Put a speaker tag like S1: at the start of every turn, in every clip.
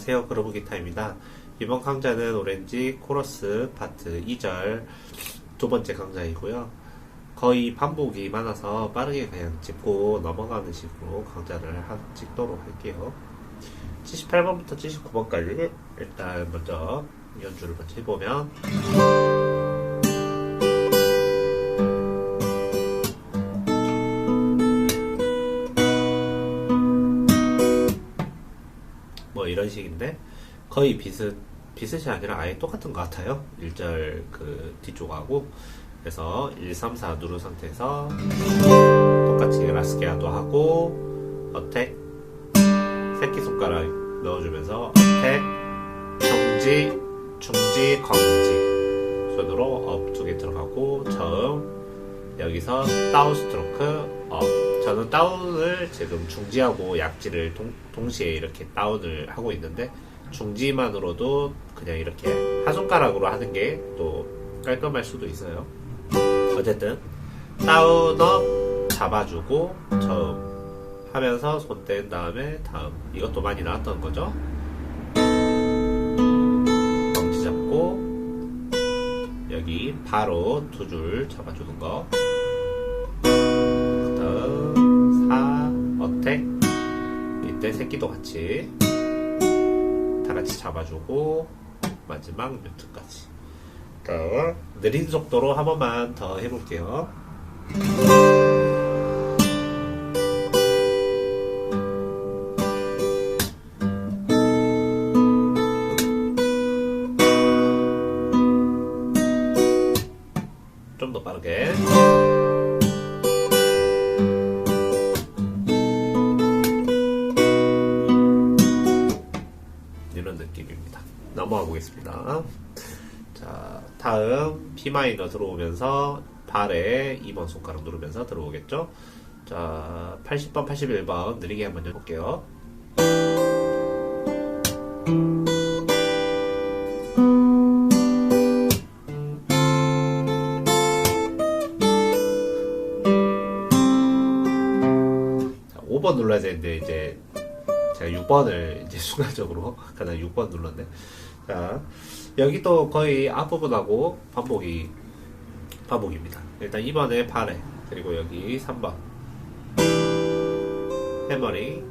S1: 안녕하세요. 그러브 기타입니다. 이번 강좌는 오렌지 코러스 파트 2절 두 번째 강좌이고요. 거의 반복이 많아서 빠르게 그냥 짚고 넘어가는 식으로 강좌를 하, 찍도록 할게요. 78번부터 79번까지 일단 먼저 연주를 먼저 해보면 이런 식인데 거의 비슷 비슷이 아니라 아예 똑같은 것 같아요. 1절 그 뒤쪽하고 그래서 1, 3, 4 누른 상태에서 똑같이 라스케아도 하고 어택 새끼손가락 넣어주면서 어택 중지 중지 검지 손으로 업두개 들어가고 저음 여기서 다운 스트로크 업 저는 다운을 지금 중지하고 약지를 동, 동시에 이렇게 다운을 하고 있는데 중지만으로도 그냥 이렇게 한 손가락으로 하는 게 또 깔끔할 수도 있어요. 어쨌든 다운업 잡아주고 저음 하면서 손 뗀 다음에 다음 이것도 많이 나왔던 거죠? 검지 잡고 여기 바로 두 줄 잡아주는 거 이때 새끼도 같이 다 같이 잡아주고 마지막 뮤트까지. 느린 속도로 한 번만 더 해볼게요 넘어가 보겠습니다. 자, 다음 B 마이너 들어오면서 발에 2번 손가락 누르면서 들어오겠죠? 자, 80번, 81번 느리게 한번 해볼게요. 자, 5번 눌러야 되는데 이제 제가 6번을 이제 순간적으로 가장 6번 눌렀네. 자, 여기 또 거의 앞부분하고 반복이 반복입니다. 일단 2번에 발에 그리고 여기 3번 해머링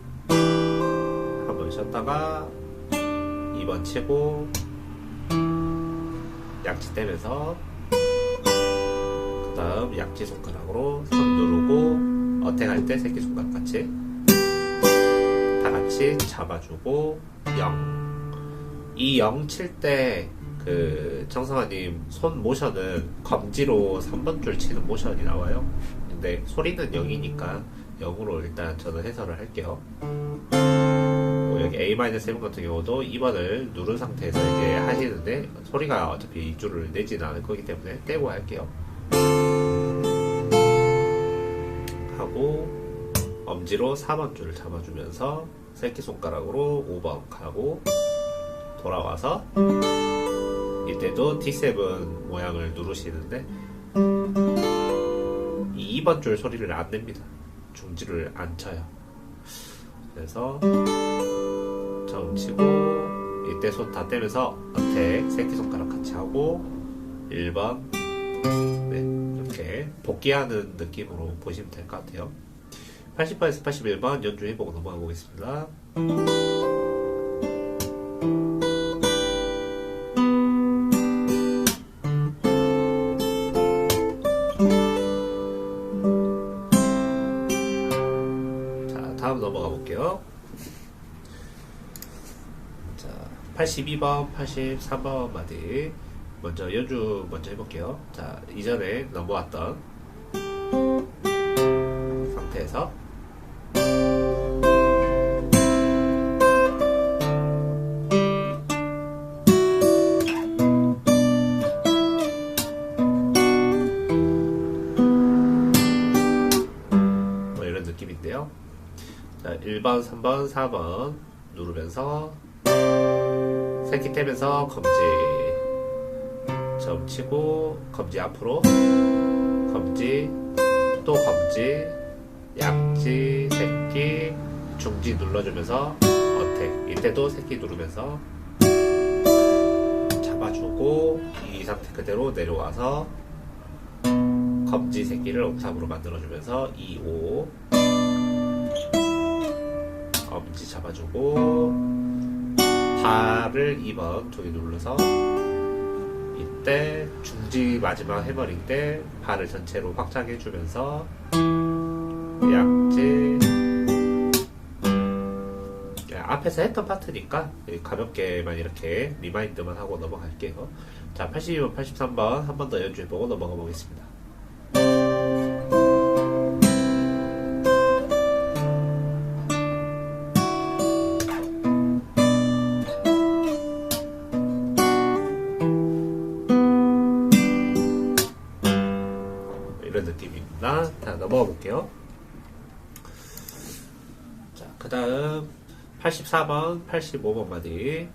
S1: 한 번 쉬었다가 2번 치고 약지 떼면서 그 다음 약지 손가락으로 손 누르고 어택할 때 새끼손가락 같이 다 같이 잡아주고 0. 이 0 칠 때그 정성아님 손 모션은 검지로 3번 줄 치는 모션이 나와요. 근데 소리는 0이니까 0으로 일단 저는 해설을 할게요. 뭐 여기 A-7 같은 경우도 2번을 누른 상태에서 이제 하시는데 소리가 어차피 이 줄을 내지는 않을 거기 때문에 떼고 할게요. 하고 엄지로 4번 줄을 잡아주면서 새끼손가락으로 5번 가고 돌아와서 이때도 D7 모양을 누르시는데 이 2번 줄 소리를 안 냅니다. 중지를 안 쳐요. 그래서 점 치고 이때 손 다 떼면서 어택 새끼손가락 같이 하고 1번 네, 이렇게 복귀하는 느낌으로 보시면 될 것 같아요. 80번에서 81번 연주해보고 넘어가 보겠습니다. 자, 다음 넘어가 볼게요. 자, 82번, 83번 마디. 먼저 연주 먼저 해볼게요. 자, 이전에 넘어왔던 상태에서 느낌인데요. 자, 1번, 3번, 4번 누르면서 새끼 떼면서 검지 점 치고 검지 앞으로 검지 또 검지 약지 새끼 중지 눌러주면서 어택. 이때도 새끼 누르면서 잡아주고 이 상태 그대로 내려와서 검지 새끼를 옥탑으로 만들어주면서 2, 5 엄지 잡아주고 발을 2번 저기 눌러서 이때 중지 마지막 해머링 때 발을 전체로 확장해 주면서 약지 야, 앞에서 했던 파트니까 가볍게만 이렇게 리마인드만 하고 넘어갈게요. 자, 82번, 83번 한 번 더 연주해보고 넘어가 보겠습니다. 넘어가 볼게요. 자, 그 다음 84번, 85번 마디.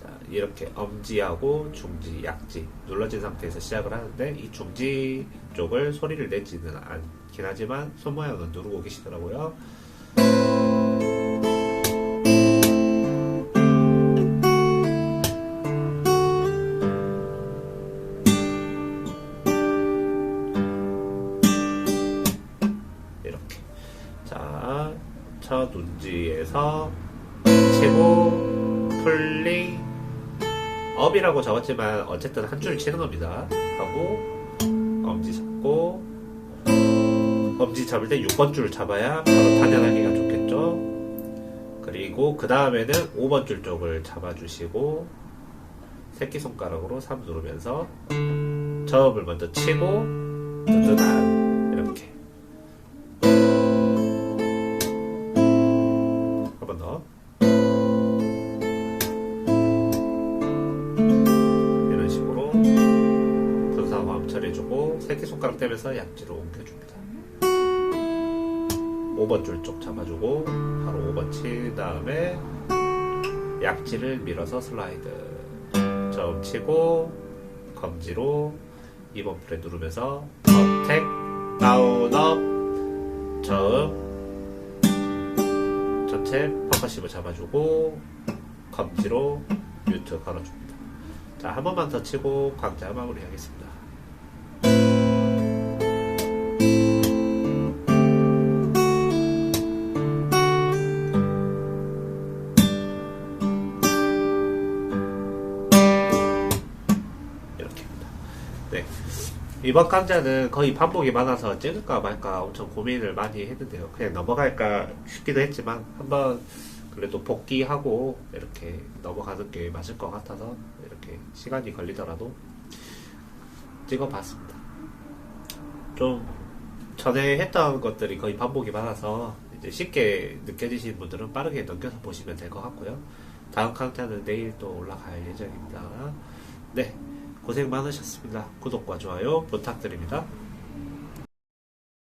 S1: 자, 이렇게 엄지하고 중지, 약지 눌러진 상태에서 시작을 하는데 이 중지 쪽을 소리를 내지는 않긴 하지만 손 모양은 누르고 계시더라고요. 첫 운지에서 치고 풀링 업이라고 적었지만 어쨌든 한줄 치는 겁니다. 하고 엄지 잡고 엄지 잡을 때 6번 줄 잡아야 바로 단연하기가 좋겠죠. 그리고 그 다음에는 5번 줄 쪽을 잡아주시고 새끼손가락으로 3 누르면서 저음을 먼저 치고 뜨뜻한 새끼손가락 떼면서 약지로 옮겨줍니다. 5번 줄 쪽 잡아주고 바로 5번 친 다음에 약지를 밀어서 슬라이드 점 치고 검지로 2번 프레 누르면서 어택 다운 업 저음 전체 퍼커시브 잡아주고 검지로 뮤트 걸어줍니다. 자, 한 번만 더 치고 강좌 마무리 하겠습니다. 이렇게입니다. 이번 강좌는 거의 반복이 많아서 찍을까 말까 엄청 고민을 많이 했는데요. 그냥 넘어갈까 싶기도 했지만 한번 그래도 복귀하고 이렇게 넘어가는 게 맞을 것 같아서 이렇게 시간이 걸리더라도 찍어봤습니다. 좀 전에 했던 것들이 거의 반복이 많아서 이제 쉽게 느껴지시는 분들은 빠르게 넘겨서 보시면 될 것 같고요. 다음 강좌는 내일 또 올라갈 예정입니다. 네. 고생 많으셨습니다. 구독과 좋아요 부탁드립니다.